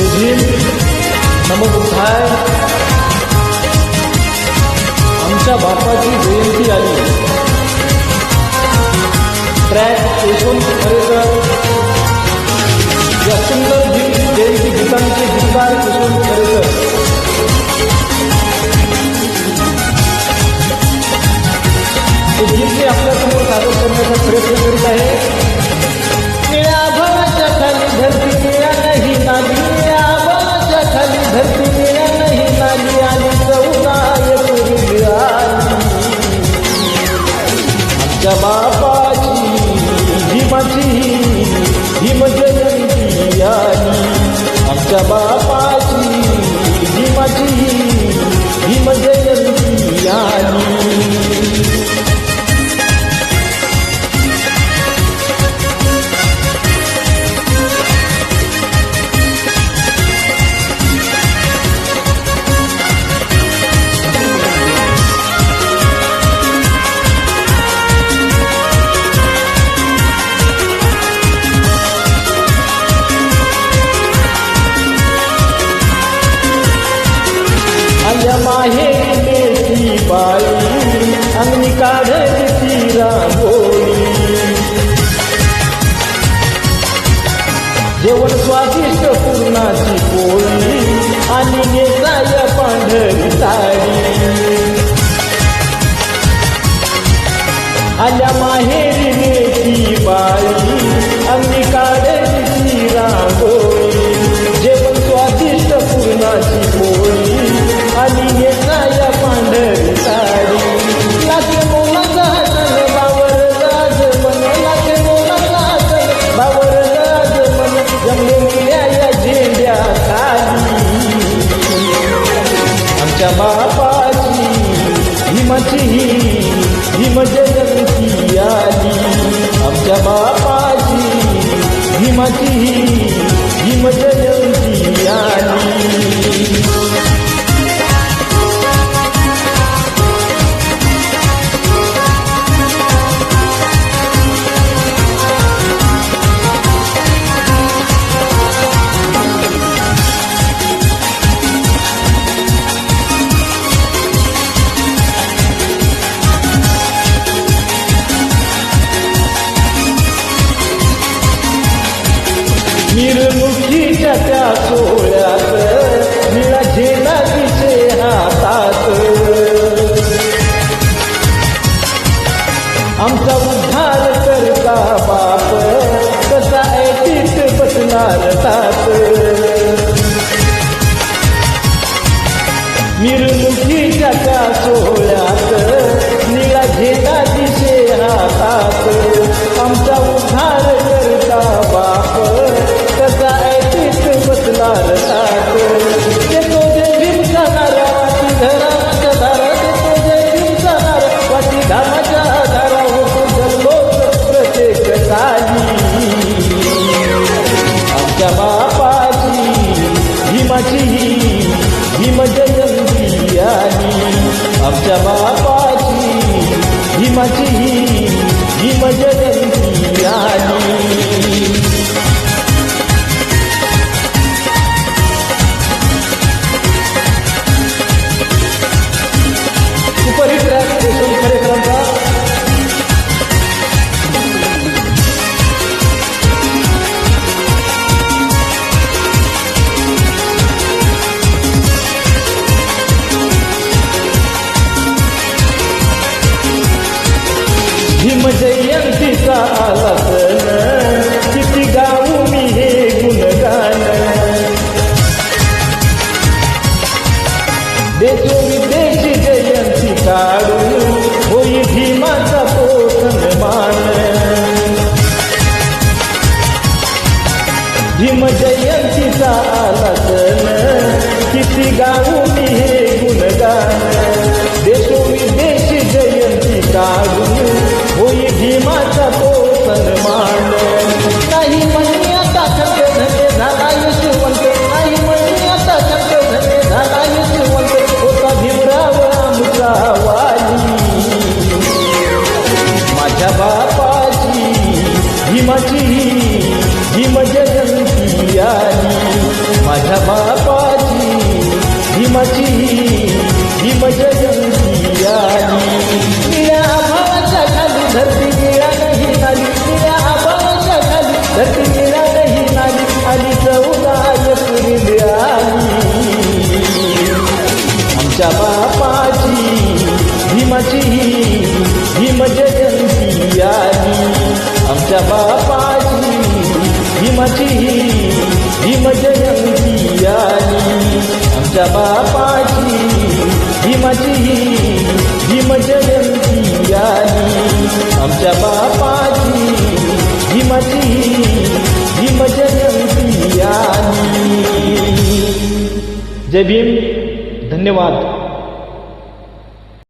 मुस्लिम समुदाय आमच्या बापाची जयंती आली. ट्रॅक यशवंत खरेकर या सुंदर गीत जयंती गीतांचे गीतकार यशवंत Sabah बाई अंगणी स्वादिष्ट पूर्णाची पोळी. आणि नेताय पांढरी साडी आल्या माहेरी नेती बाई. अंगणी babadi, rima de निरमुखीच्या त्या सोहळ्यात निळा झेला हिमाची 完了。माझी भीम जगंती आली माझ्या बापाची भीमाची भीम जगंती आली निळ्या आभाळाच्या खाली धरती निळा नाही आली निळ्या आभाळाच्या खाली धरती निळा नाही आली आली चौदा एप्रिल आली आमच्या बापाची भीमाची भीम जगंती आली आमच्या बापाची भीमची भीम जयंती आली. आमच्या बापाची भीमची भीम जयंती आली. आमच्या बापाची भीमची भीम जयंती आली. जय भीम. धन्यवाद.